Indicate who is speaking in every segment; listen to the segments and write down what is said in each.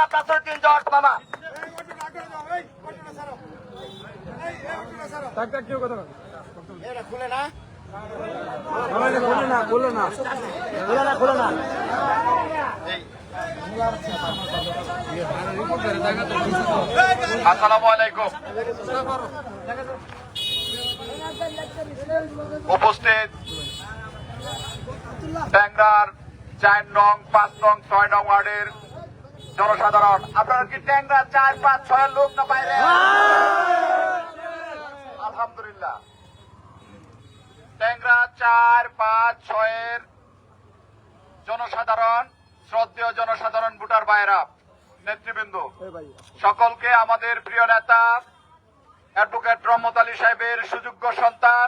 Speaker 1: খুলেন আপনার জর্জ মামা। খুলে না। খুলে না? খুলে না খুলে না। খুলে না।
Speaker 2: উপস্থিত। ট্যাংরার চার নং পাঁচ নং ছয় নং ওয়ার্ডের জনসাধারণ, আপনারা কি ট্যাংরা চার, পাঁচ, ছয়ের লোক না বাইরে? আলহামদুলিল্লাহ। ট্যাংরা চার, পাঁচ, ছয়ের জনসাধারণ, শ্রদ্ধেয় জনসাধারণ ভোটার বাইরা নেতৃবৃন্দ, সকলকে আমাদের প্রিয় নেতা, অ্যাডভোকেট রহমত আলী সাহেবের সুযোগ্য সন্তান,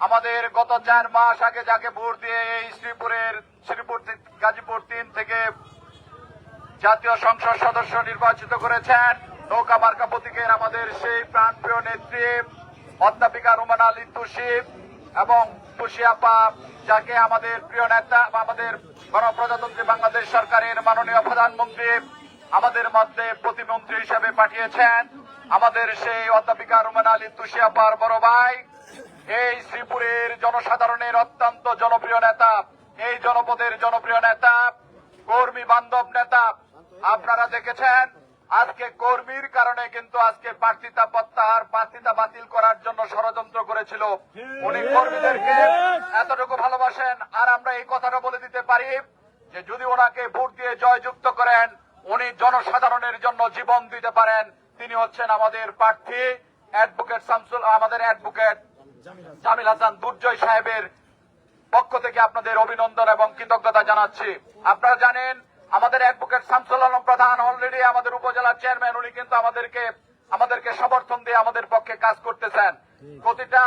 Speaker 2: আমাদের গত চার মাস আগে যাকে ভোট দিয়ে এই শ্রীপুরের, শ্রীপুর গাজীপুর তিন থেকে জাতীয় সংসদ সদস্য নির্বাচিত করেছেন। নৌকা মার্কা প্রতীকের আমাদের সেই প্রাণপ্রিয় নেত্রী, অধ্যাপিকা রুমানা তুষিফ এবং তুষিয়াপা যাকে আমাদের প্রিয় নেতা আমাদের গণপ্রজাতন্ত্রী বাংলাদেশ সরকারের মাননীয় প্রধানমন্ত্রী আমাদের মধ্যে প্রতিমন্ত্রী হিসেবে পাঠিয়েছেন। আমাদের সেই অধ্যাপিকা রুমানা আলী তুষিয়াপার বড় ভাই, এই শ্রীপুরের জনসাধারণের অত্যন্ত জনপ্রিয় নেতা, এই জনপদের জনপ্রিয় নেতা, কর্মী বান্ধব নেতা আপনারা দেখেছেন, আজকে কর্মীর কারণে কিন্তু আজকে প্রার্থিতা প্রত্যাহার প্রার্থিতা বাতিল করার জন্য ষড়যন্ত্র করেছিল। উনি কর্মীদেরকে এতটুকু ভালোবাসেন, আর আমরা এই কথাটা বলে দিতে পারি যে যদি ওনাকে ভোট দিয়ে জয়যুক্ত করেন, উনি জনসাধারণের জন্য জীবন দিতে পারেন। তিনি হচ্ছেন আমাদের প্রার্থী, অ্যাডভোকেট শামসুল, আমাদের অ্যাডভোকেট জামিল হাসান দুর্জয় সাহেবের পক্ষ থেকে আপনাদের অভিনন্দন এবং কৃতজ্ঞতা জানাচ্ছি। আপনারা জানেন আমাদের অ্যাডভোকেট শামসুল আলম প্রধান অলরেডি আমাদের উপজেলার চেয়ারম্যান উনি কিন্তু আমাদেরকে আমাদেরকে সমর্থন দিয়ে আমাদের পক্ষে কাজ করতেছেন। প্রতিটা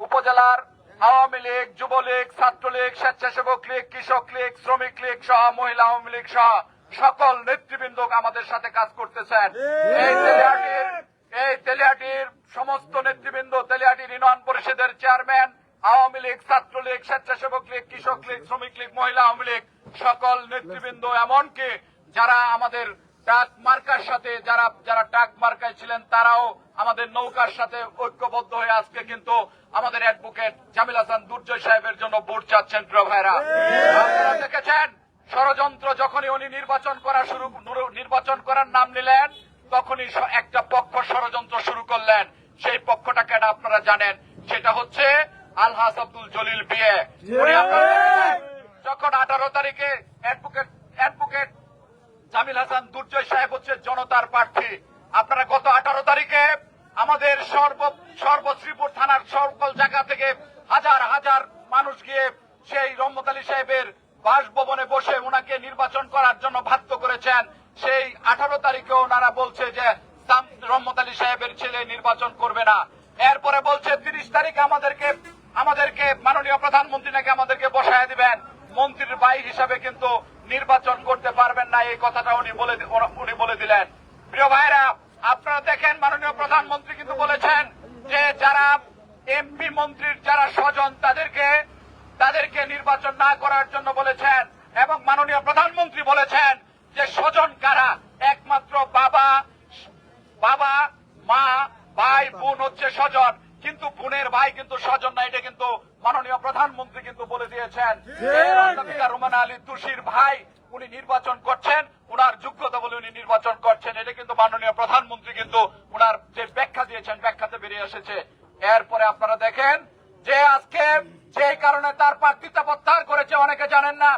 Speaker 2: উপজেলার আওয়ামী লীগ যুবলীগ ছাত্রলীগ স্বেচ্ছাসেবক লীগ কৃষক লীগ শ্রমিক লীগ সহ মহিলা আওয়ামী লীগ সহ সকল নেতৃবৃন্দ আমাদের সাথে কাজ করতেছেন। এই তেলিয়াটির এই তেলিয়াটির সমস্ত নেতৃবৃন্দ তেলিয়াটির ইউনিয়ন পরিষদের chairman Awami League Chhatra League Swechchhasebak League Krishak League শ্রমিক লীগ মহিলা আওয়ামী লীগ সকল নেতৃবৃন্দ এমনকি যারা আমাদের টাক মার্কার সাথে, যারা যারা টাক মার্কায় ছিলেন, তারাও আমাদের নৌকার সাথে ঐক্যবদ্ধ হয়ে আজকে কিন্তু আমাদের অ্যাডভোকেট জামিল হাসান দুর্জয় সাহেবের জন্য ভোট চাচ্ছেন, প্রিয় ভাইরা আপনারা দেখেছেন, ষড়যন্ত্র যখনই উনি নির্বাচন করা শুরু নির্বাচন করার নাম নিলেন, তখনই একটা পক্ষ ষড়যন্ত্র শুরু করলেন। সেই পক্ষটাকে আপনারা জানেন? সেটা হচ্ছে আলহাস আব্দুল জলিল বিয়ে যখন আঠারো তারিখে অ্যাডভোকেট জামিল হাসান দুর্জয় সাহেব হচ্ছে জনতার প্রার্থী। আপনারা গত আঠারো তারিখে আমাদের সর্ব, সর্বশ্রীপুর থানার সকল জায়গা থেকে হাজার হাজার মানুষ গিয়ে সেই রহমত আলী সাহেবের বাসভবনে বসে ওনাকে নির্বাচন করার জন্য বাধ্য করেছেন। সেই আঠারো তারিখে ওনারা বলছে যে রহমত আলী সাহেবের ছেলে নির্বাচন করবে না। এরপরে বলছে, তিরিশ তারিখে আমাদেরকে আমাদেরকে মাননীয় প্রধানমন্ত্রী নাকি আমাদেরকে বসায় দিবেন। মন্ত্রীর ভাই হিসাবে কিন্তু নির্বাচন করতে পারবেন না, এই কথাটা উনি বলে উনি বলে দিলেন। প্রিয় ভাইরা, আপনারা দেখেন মাননীয় প্রধানমন্ত্রী কিন্তু বলেছেন যে যারা এমপি মন্ত্রীর যারা স্বজন, তাদেরকে তাদেরকে নির্বাচন না করার জন্য বলেছেন এবং মাননীয় প্রধানমন্ত্রী বলেছেন যে স্বজন কারা? একমাত্র বাবা বাবা, মা, ভাই, বোন হচ্ছে স্বজন। কিন্তু বোনের ভাই কিন্তু স্বজন না এটা কিন্তু মাননীয় প্রধানমন্ত্রী কিন্তু বলে দিয়েছেন। রুমানা আলী তুষির ভাই উনি নির্বাচন করছেন উনার যোগ্যতা বলে উনি নির্বাচন করছেন এটা কিন্তু মাননীয় প্রধানমন্ত্রী কিন্তু উনার যে ব্যাখ্যা দিয়েছেন ব্যাখ্যাতে বেরিয়ে এসেছে। এরপরে আপনারা দেখেন যে আজকে যে কারণে তার প্রার্থিতা প্রত্যাহার করেছে অনেকে জানেন না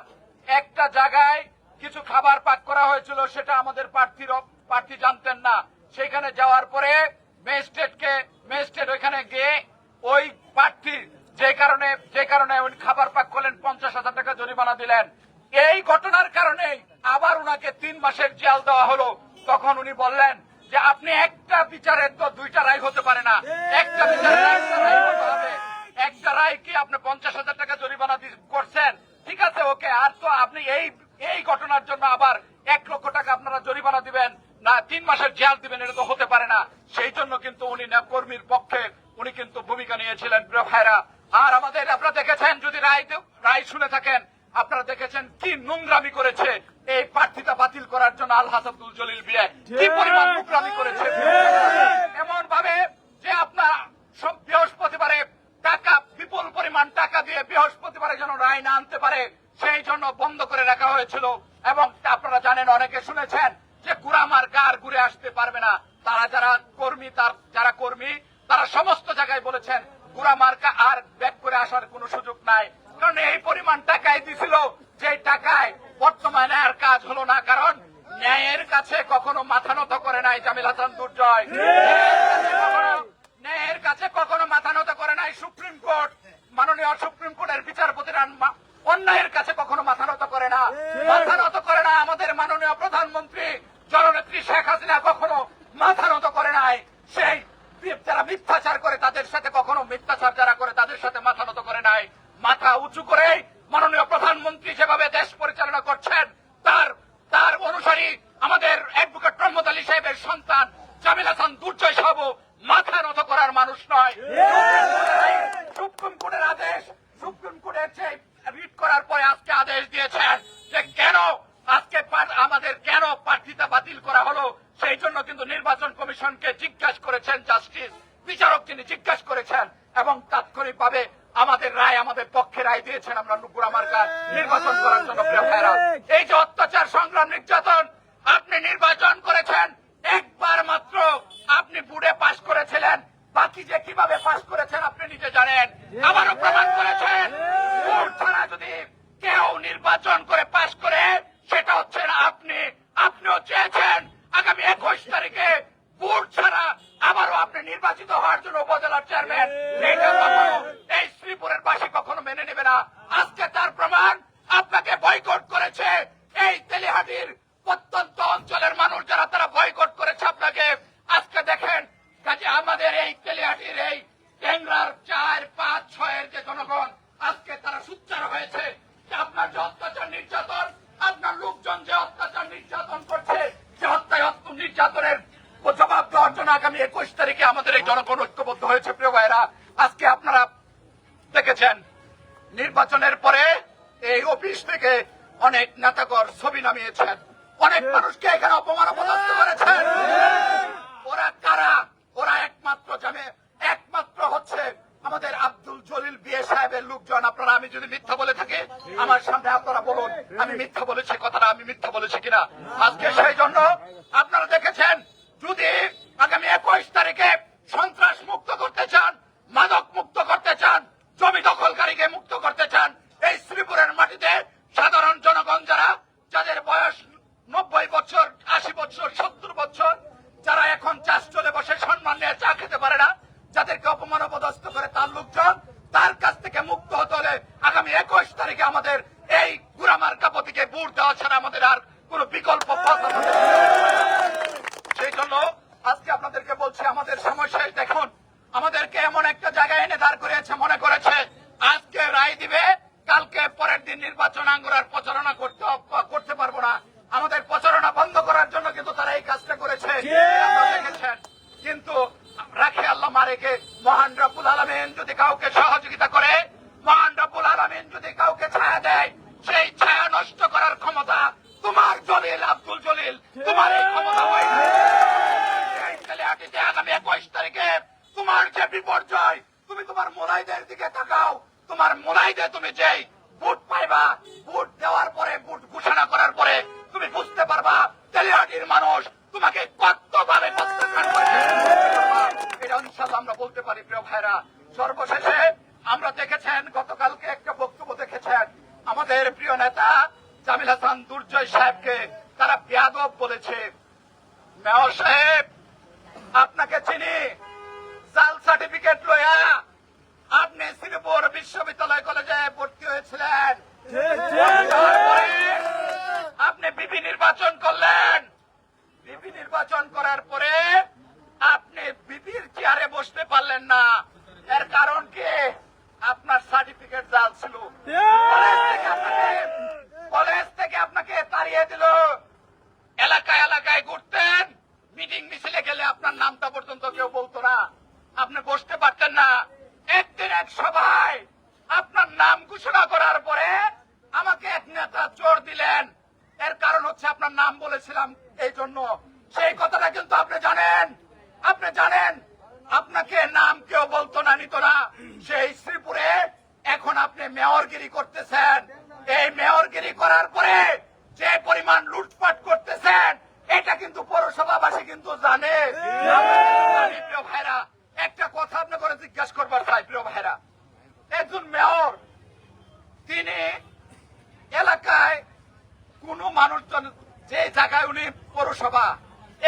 Speaker 2: একটা জায়গায় কিছু খাবার পাক করা হয়েছিল সেটা আমাদের প্রার্থীর প্রার্থী জানতেন না। সেখানে যাওয়ার পরে ম্যাজিস্ট্রেটকে, ম্যাজিস্ট্রেট ওইখানে গিয়ে ওই প্রার্থী যে কারণে যে কারণে উনি খাবার পাক করলেন, পঞ্চাশ হাজার টাকা জরিমানা দিলেন। এই ঘটনার কারণে আবার উনাকে তিন মাসের জেল দেওয়া হলো। তখন উনি বললেন যে আপনি একটা বিচারের তো দুইটা রায় হতে পারে না। একটা বিচারের একটা রায় কি আপনি পঞ্চাশ হাজার টাকা জরিমানা করছেন? ঠিক আছে, ওকে। আর তো আপনি এই এই ঘটনার জন্য আবার এক লক্ষ টাকা আপনারা জরিমানা দিবেন। না তিন মাসের জেল দিবেন এটা তো হতে পারে না। সেই জন্য কিন্তু উনি কর্মীর পক্ষে উনি কিন্তু ভূমিকা নিয়েছিলেন প্রিয় ভাইরা আর আমাদের আপনারা দেখেছেন যদি রায় রায় শুনে থাকেন আপনারা দেখেছেন কি নোংরামি করেছে এই প্রার্থিতা বাতিল করার জন্য আল হাসাদুল জলিল বিয়ে। কি পরিমাণ মুকরামি করেছে? এমন ভাবে যে আপনার সব বৃহস্পতিবারে টাকা বিপুল পরিমাণ টাকা দিয়ে বৃহস্পতিবারে যেন রায় না আনতে পারে সেই জন্য বন্ধ করে রাখা হয়েছিল। এবং আপনারা জানেন অনেকে শুনেছেন যে কুড়ামার গার ঘুরে আসতে পারবে না। তারা যারা কর্মী, তার যারা কর্মী, তারা সমস্ত জায়গায় বলেছেন গুড়ামার্কা আর ব্যাক করে আসার কোনো সুযোগ নাই। কারণ এই পরিমাণ টাকায় দিছিল যে টাকায় বর্তমানে আর কাজ হলো না। কারণ ন্যায়ের কাছে কখনো মাথা নত করে নাই জামিল হাসান দুর্জয়। ন্যায়ের কাছে কখনো মাথা নত করে নাই সুপ্রিম কোর্ট। মাননীয় সুপ্রিম কোর্টের বিচারপতিরা অন্যায়ের কাছে কখনো মাথা নত করে না। মাথা নত করে না আমাদের মাননীয় প্রধানমন্ত্রী। জননেত্রী শেখ হাসিনা কখনো মাথা নত করে নাই। সেই যারা মিথ্যাচার করে তাদের সাথে কখনো মিথ্যাচার যারা করে তাদের সাথে মাথা নত করে নাই। মাথা উঁচু করে মাননীয় প্রধানমন্ত্রী যেভাবে দেশ পরিচালনা করছেন, তার তার অনুসারী আমাদের অ্যাডভোকেট রহমত আলী সাহেবের সন্তান জামিল হাসান দুর্জয় সাহেব মাথা নত করার মানুষ নয়। সুপ্রিম কোর্টের আদেশ সুপ্রিম কোর্টের যে রিট করার পরে আজকে আদেশ দিয়েছেন যে কেন আজকে আমাদের কেন প্রার্থিতা বাতিল করা হলো, সেই জন্য কিন্তু নির্বাচন কমিশনকে জিজ্ঞাসা করেছেন জাস্টিস। বিচারক তিনি জিজ্ঞাসা করেছেন এবং তাৎক্ষণিকভাবে আমাদের রায় আমাদের পক্ষে রায় দিয়েছেন আমরা নুপুর আমার কাজ নির্বাচন করার জন্য এই যে অত্যাচার, সংগ্রাম, নির্যাতন আপনি নির্বাচন করেছেন, একবার মাত্র আপনি বুড়ে পাশ করেছিলেন। বাকি যে কীভাবে পাশ করেছেন আপনি নিজে জানেন। আবারও প্রমাণ করেছেন। ছাড়া যদি কেউ নির্বাচন করে সেটা হচ্ছেন আপনি আপনিও চেয়েছেন আগামী একুশ তারিখে ভোট ছাড়া আবারও আপনি নির্বাচিত হওয়ার জন্য উপজেলার চেয়ারম্যান কখনো এই শ্রীপুরের বাসী কখনো মেনে নেবে না। আজকে তার প্রমাণ আপনাকে বয়কট করেছে এই তেলিহাটির প্রত্যন্ত অঞ্চলের মানুষ যারা তারা বয়কট করেছে আপনাকে। আজকে দেখেন কাজে আমাদের এই তেলিহাটির এই ট্যাংরার চার পাঁচ ছয়ের যে জনগণ আজকে তারা সুচ্চার হয়েছে যে আপনার যে অত্যাচার নির্যাতন আপনার লোকজন যে অত্যাচার নির্যাতন করছে যে হত্যায় নির্যাতনের দেওয়ার জন্য আগামী একুশ তারিখে আমাদের এই জনগণ ঐক্যবদ্ধ হয়েছে, প্রিয় ভাইরা আজকে আপনারা দেখেছেন, নির্বাচনের পরে এই অফিস থেকে অনেক নেতাকর ছবি নামিয়েছেন। অনেক মানুষকে এখানে অপমান অপদস্থ করেছেন। ওরা কারা? ওরা একমাত্র জানে একমাত্র হচ্ছে আমাদের আব্দুল জলিল বিয়ে সাহেবের লোকজন। আপনারা, আমি যদি মিথ্যা বলে থাকি, আমার সামনে আপনারা বলুন, আমি মিথ্যা বলেছি কথাটা, আমি মিথ্যা বলেছি কিনা? আজকে সেই জন্য আপনারা দেখেছেন যদি আগামী একুশ তারিখে সন্ত্রাস মুক্ত করতে চান মাদক মুক্ত করতে চান জমি দখলকারীকে মুক্ত করতে চান এই শ্রীপুরের মাটিতে সাধারণ জনগণ যারা যাদের বয়স নব্বই বছর আশি বছর সত্তর বছর যারা এখন চাষ চলে বসে সম্মান নিয়ে চা খেতে পারে না যাদেরকে অপমান অপদস্থ করে তার লোকজন তার কাছ থেকে মুক্ত হতে হলে আগামী একুশ তারিখে আমাদের এই গুরামার কাপতিকে বুট দেওয়া ছাড়া আমাদের আর কোন বিকল্প পথ সেই জন্য আজকে আপনাদেরকে বলছি আমাদের সমস্যা দেখুন আমাদেরকে এমন একটা জায়গায় এনে দাঁড় করিয়েছে মনে করেছে আজকে রায় দিবে কালকে পরের দিন নির্বাচন আঙ্গুরার প্রচারণা করতে করতে পারব না। আমাদের প্রচারণা বন্ধ করার জন্য কিন্তু তারা এই কাজটা করেছে। দেখেছেন কিন্তু রাখে আল্লাহ মারেকে মহান রব্বুল আলমিন যদি কাউকে সহযোগিতা করে মহান রব্বুল আলমিন যদি কাউকে ছায়া দেয় সেই ছায়া নষ্ট করার ক্ষমতা তোমার জলিল আব্দুল জলিল, তোমার এই ক্ষমতা হয় না। আগামী একুশ তারিখে তোমার যে বিপর্যয়, তুমি তোমার মোলাইদের দিকে তাকাও। তোমার মোলাইদে তুমি যেই ভোট পাইবা, ভোট দেওয়ার পরে, ভোট ঘোষণা করার পরে তুমি বুঝতে পারবা, তেলিহাটির মানুষ তোমাকে কতভাবে প্রত্যাখ্যান এটা ইনশাল্লাহ আমরা বলতে পারি, প্রিয় ভাইরা সর্বশেষে আমরা দেখেছেন, গতকালকে একটা বক্তব্য দেখেছেন। আমাদের প্রিয় নেতা জামিল হাসান দুর্জয় সাহেবকে তারা বেয়াদব বলেছে। মেয়র সাহেব আপনাকে চিনি জাল সার্টিফিকেট লয়া আপনি শ্রীপুর বিশ্ববিদ্যালয় কলেজে ভর্তি হয়েছিলেন তারপরে আপনি বিপি নির্বাচন করলেন বিপি নির্বাচন করার পরে আপনি বিপির চেয়ারে বসতে পারলেন না এর কারণ কি আপনার সার্টিফিকেট জাল ছিল কলেজ থেকে আপনাকে কলেজ থেকে আপনাকে তাড়িয়ে দিল এলাকায় এলাকায় ঘুরতেন মিটিং মিছিলে গেলে আপনার নামটা পর্যন্ত কেউ বলতো না আপনি বসতে পারতেন না একদিন এক সভায় আপনার নাম ঘোষণা করার পরে আমাকে এক নেতা চোর দিলেন। এর কারণ হচ্ছে আপনার নাম বলেছিলাম এই জন্য। সেই কথাটা কিন্তু আপনি জানেন। আপনি জানেন, আপনাকে নাম কেউ বলতো না, নিত না। সেই শ্রীপুরে এখন আপনি মেয়রগিরি করতেছেন। এই মেয়রগিরি করার পরে যে পরিমাণ লুটপাট করতেছেন, এটা কিন্তু পৌরসভাবাসী কিন্তু জানে। প্রিয় ভাইরা। একটা কথা আপনাকে জিজ্ঞাসা করবার প্রিয় ভাইরা। একজন মেয়র তিনি এলাকায় কোন মানুষজন যে জায়গায় উনি পৌরসভা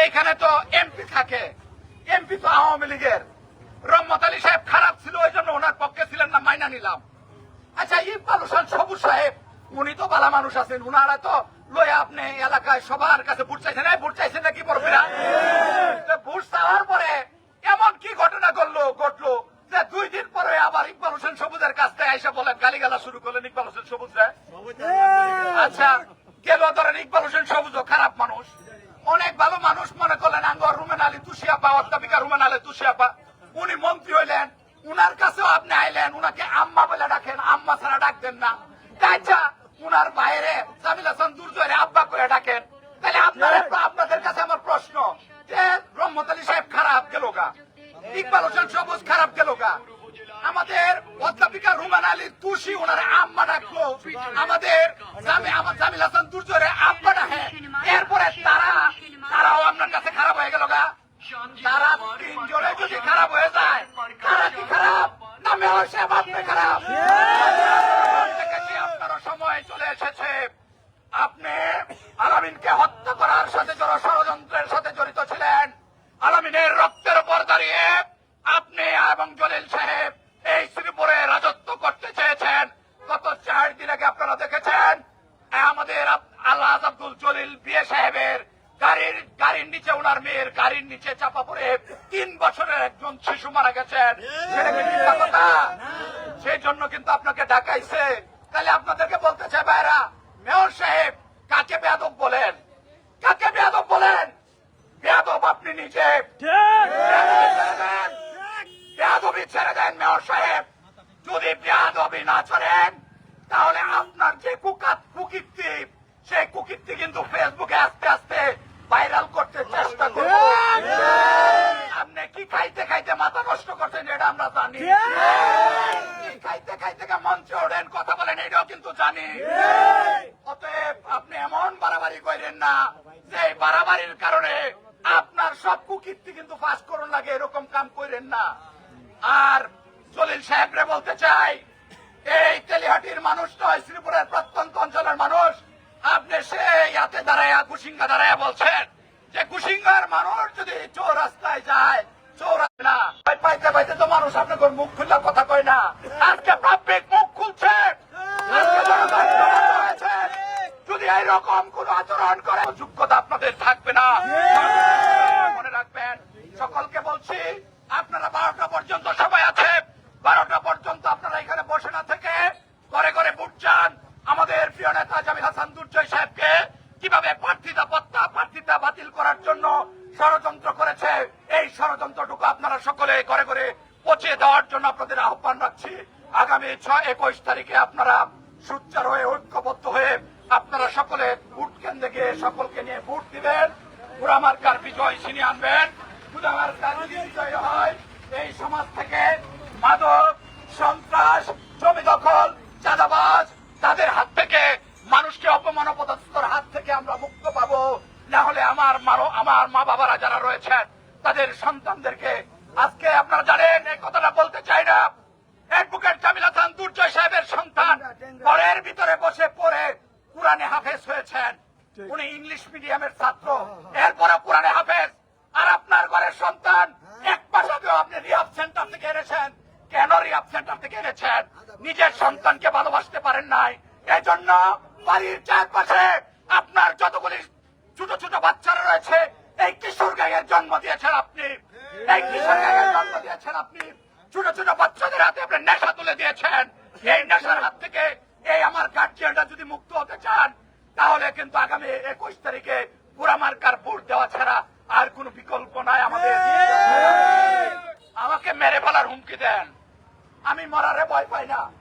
Speaker 2: এইখানে তো এমপি থাকে এমপি তো আওয়ামী লীগের। রহমত আলী সাহেব খারাপ ছিল ওই জন্য ওনার পক্ষে ছিলেন না মাইনা নিলাম। আচ্ছা ইকবাল হোসেন সবুজ সাহেব উনি তো ভালো মানুষ আছেন উনারা তো লয়ে আপনি এলাকায় সবার কাছে ভোট চাইছেন ভোট চাইছেন নাকি বড়রা ভোট চাওয়ার পরে এমন কি ঘটনা ঘটলো ঘটলো? দুই দিন পরে আবার ইকবাল হোসেন সবুজের কাছ থেকে এসে বলেন গালিগালা শুরু করলেন ইকবাল হোসেন সবুজ আচ্ছা গেল ধরেন ইকবাল হোসেন সবুজ খারাপ মানুষ। অনেক ভালো মানুষ মনে করলেন আঙ্গর রুমেন আলী তুষিয়াপা অধ্যাপিকা রুমেন আলী তুষিয়াপা। উনি মন্ত্রী হইলেন উনার কাছেও আপনি আইলেন উনাকে আম্মা বলে ডাকেন আম্মা ছাড়া ডাকতেন না। আচ্ছা উনার বাইরে জামিল হাসান দুর্জয়ের আব্বা করে ডাকেন তাহলে আপনার আপনাদের কাছে আমার প্রশ্ন যে রহমত আলী সাহেব খারাপ গেল গা ইকবাল সবুজ খারাপ গেল গা। আমাদের অধ্যাপিকা রুমান আলী তুষি ওনার আম্মা ডাকলো। আমাদের আমার জামিল হাসান দুর্জয়ের আব্বা ডাকে। এরপরে তারা তারাও আপনার কাছে খারাপ হয়ে গেল গা। তারা তিনজনে যদি খারাপ হয়ে যায়, তারা কি খারাপ? মেয়র সাহেব, আপনি খারাপ। আপনারও সময় চলে এসেছে। আপনি আলামিনকে হত্যা করার সাথে যারা ষড়যন্ত্রের সাথে জড়িত ছিলেন। আলামিনের রক্তের উপর দাঁড়িয়ে আপনি এবং জলিল সাহেব এই শ্রীপুরে রাজত্ব করতে চেয়েছেন। গত চার দিন আগে আপনারা দেখেছেন আমাদের আল্লাহ আব্দুল জলিল বিয়ে সাহেবের গাড়ির গাড়ির নিচে ওনার মেয়ের গাড়ির নিচে চাপা পড়ে তিন বছরের একজন শিশু মারা গেছেন। কথা? সেই জন্য কিন্তু আপনাকে ডাকাইছে। তাহলে আপনাদেরকে বলতে চাই ভাইরা মেয়র সাহেব কাকে বেয়াদব বলেন? কাকে বেয়াদব বলেন? বেয়াদব আপনি নিজে। দেন। বেয়াদবি ছেড়ে দেন মেয়র সাহেব। যদি বেয়াদবি না ছাড়েন, তাহলে আপনার যে কুকাত কুকীর্তি, সেই কুকীর্তি কিন্তু ফেসবুকে আস্তে আস্তে ভাইরাল করতে চেষ্টা করব। আপনি কি খাইতে খাইতে মাথা নষ্ট করছেন এটা আমরা জানি। খাইতে খাইতে মঞ্চে ওঠেন, কথা বলেন, এটাও কিন্তু জানি। অতএব আপনি এমন বাড়াবাড়ি করেন না যে বাড়াবাড়ির কারণে আপনার সব কুকীর্তি কিন্তু ফাঁস করুন লাগে, এরকম কাম করেন না। আর জলিল সাহেবরে বলতে চাই, এই তেলিহাটির মানুষ নয়, শ্রীপুরের প্রত্যন্ত অঞ্চলের মানুষ। আপনি সেই হাতে দাঁড়ায় কুসিঙ্গা দাঁড়ায় বলছেন যে কুসিঙ্গার মানুষ যদি চোর রাস্তায় যায় চোর না তো মানুষ মুখ খুললে কথা কয় না। আজকে প্রাপ্যিক মুখ খুলছে। যদি এইরকম কোন আচরণ করে, যোগ্যতা আপনাদের থাকবে না। মনে রাখবেন, সকলকে বলছি আপনারা বারোটা পর্যন্ত সবাই আছে। বারোটা পর্যন্ত আপনারা এখানে বসে না থেকে ঘরে ঘরে ভোট চান। আমাদের প্রিয় নেতা জামিল হাসান দুর্জয় সাহেবকে কীভাবে প্রার্থিতা পত্তা, প্রার্থিতা বাতিল করার জন্য ষড়যন্ত্র করেছে, এই ষড়যন্ত্রটুকু আপনারা সকলে ঘরে ঘরে পৌঁছে দেওয়ার জন্য আপনাদের আহ্বান রাখছি। আগামী ছয় একুশ তারিখে আপনারা সুচ্চার হয়ে, ঐক্যবদ্ধ হয়ে আপনারা সকলে ভোট কেন্দ্রে গিয়ে সকলকে নিয়ে ভোট দিবেন। পুরামার্কার বিজয় ছিনিয়ে আনবেন। পুরামার্কার যদি বিজয় হয়। এই সমাজ থেকে মাদক সন্ত্রাস জমি দখল চাঁদাবাজ তাদের হাত থেকে মানুষকে অপমান অপদস্থর হাত থেকে আমরা মুক্ত পাবো। না হলে আমার মারো আমার মা বাবারা যারা রয়েছেন তাদের সন্তানদেরকে আজকে আপনারা জানেন এই কথাটা বলতে চাই না। অ্যাডভোকেট জামিল হাসান দুর্জয় সাহেবের সন্তান ঘরের ভিতরে বসে পড়ে কোরআনে হাফেজ হয়েছেন। উনি ইংলিশ মিডিয়ামের ছাত্র। এরপরে কোরআনে হাফেজ। সন্তান। এক মাস আপনি রিহাব সেন্টার থেকে এনেছেন। কেন রিহাব সেন্টার থেকে এনেছেন? নিজের সন্তানকে ভালোবাসতে পারেন নাই। এজন্য বাড়ির চারপাশে আপনার যতগুলি ছোট ছোট বাচ্চারা রয়েছে, এই কিশোর গায়ের জন্ম দিয়েছেন আপনি। এই কিশোর গায়ের জন্ম দিয়েছেন আপনি। ছোট ছোট বাচ্চাদের হাতে আপনি নেশা তুলে দিয়েছেন। এই নেশার হাত থেকে এই আমার গার্জিয়ানরা যদি মুক্ত হতে চান, তাহলে কিন্তু আগামী একুশ তারিখে পুরা মার্কার ভোট দেওয়া ছাড়া আর কোনো বিকল্প নাই আমাদের। আমাকে মেরে ফেলার হুমকি দেন। আমি মরারে ভয় পাই না।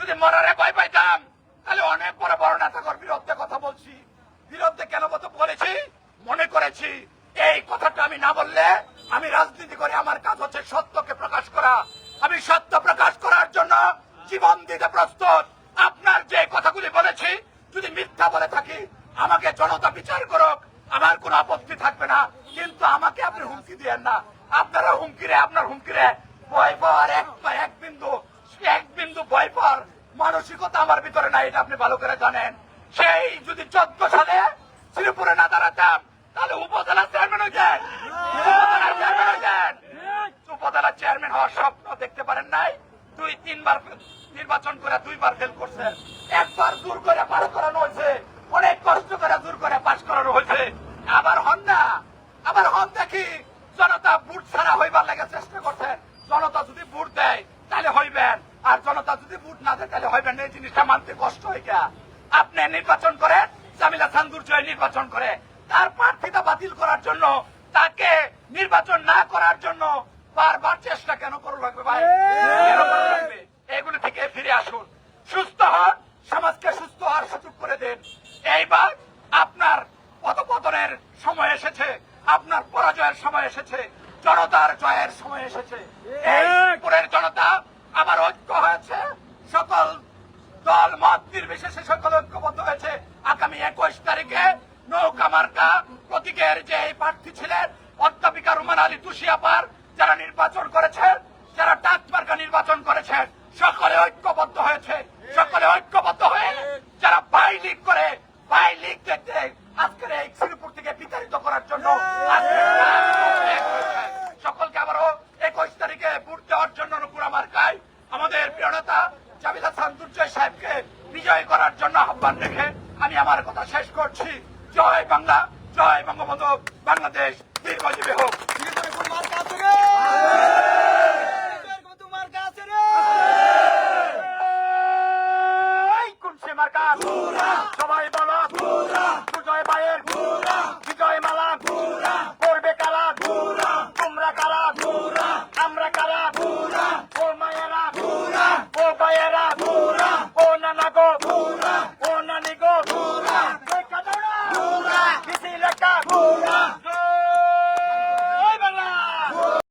Speaker 2: যদি মরারে ভয় পাইতাম, তাহলে অনেক বড় বড় নেতাকর বিরুদ্ধে কথা বলছি। বিরুদ্ধে কেন মতো বলেছি? মনে করেছি। এই কথাটা আমি না বললে আমি রাজনীতি করে আমার কাজ হচ্ছে সত্যকে প্রকাশ করা। আমি সত্য প্রকাশ করার জন্য জীবন দিতে প্রস্তুত। আপনার যে কথাগুলি বলেছি, যদি মিথ্যা বলে থাকি, আমাকে জনতা বিচার করুক। আমার কোনো আপত্তি থাকবে না, কিন্তু আমাকে আপনি হুমকি দিয়েন না। আপনারা হুমকিরে, আপনার হুমকিরে ভয় পাওয়ার এক এক বিন্দু এক বিন্দু ভয় পাওয়ার মানসিকতা আমার ভিতরে নাই, এটা আপনি ভালো করে জানেন। সেই যদি চোদ্দ সালে শ্রীপুরে না দাঁড়াতাম, তাহলে উপজেলা চেয়ারম্যান হইতেন উপজেলার চেয়ারম্যান হইতেন উপজেলা চেয়ারম্যান হওয়ার স্বপ্ন দেখতে পারেন নাই। দুই, তিনবার নির্বাচন করে দুইবার ফেল করছেন। একবার দূর করে পার করানো হয়েছে। অনেক কষ্ট করে দূর করে পাশ করানো হয়েছে। আবার হন না আবার হন দেখি জনতা বুট ছাড়া হইবার লাগে চেষ্টা করছেন জনতা যদি বুট দেয়, তাহলে হইবেন। আর জনতা যদি বুট না দেয়, তাহলে হইবেন এই জিনিসটা মানতে কষ্ট হয়ে গিয়া আপনি নির্বাচন করেন, জামিলা সান্দুর জয় নির্বাচন করে। তার প্রার্থিতা বাতিল করার জন্য, তাকে নির্বাচন না করার জন্য বারবার চেষ্টা কেন করা লাগবে ভাই? এগুলি থেকে ফিরে আসুন। সুস্থ হন, সমাজকে সুস্থ হওয়ার সুযোগ করে দিন। এইবার আপনার পদপতনের সময় এসেছে আপনার পরাজয়ের সময় এসেছে জনতার জয়ের সময় এসেছে। এই ত্রিপুরের জনতা আবার ঐক্য হয়েছে সকল দল মত নির্বিশেষে সকল ঐক্যবদ্ধ হয়েছে। আগামী একুশ তারিখে নৌকা মার্কা প্রতীকের যে এই প্রার্থী ছিলেন অধ্যাপিকা রুমান আলী তুষিয়াপার যারা নির্বাচন করেছেন যারা ডাক মার্কা নির্বাচন করেছেন সকলে ঐক্যবদ্ধ Сьогодні бігом!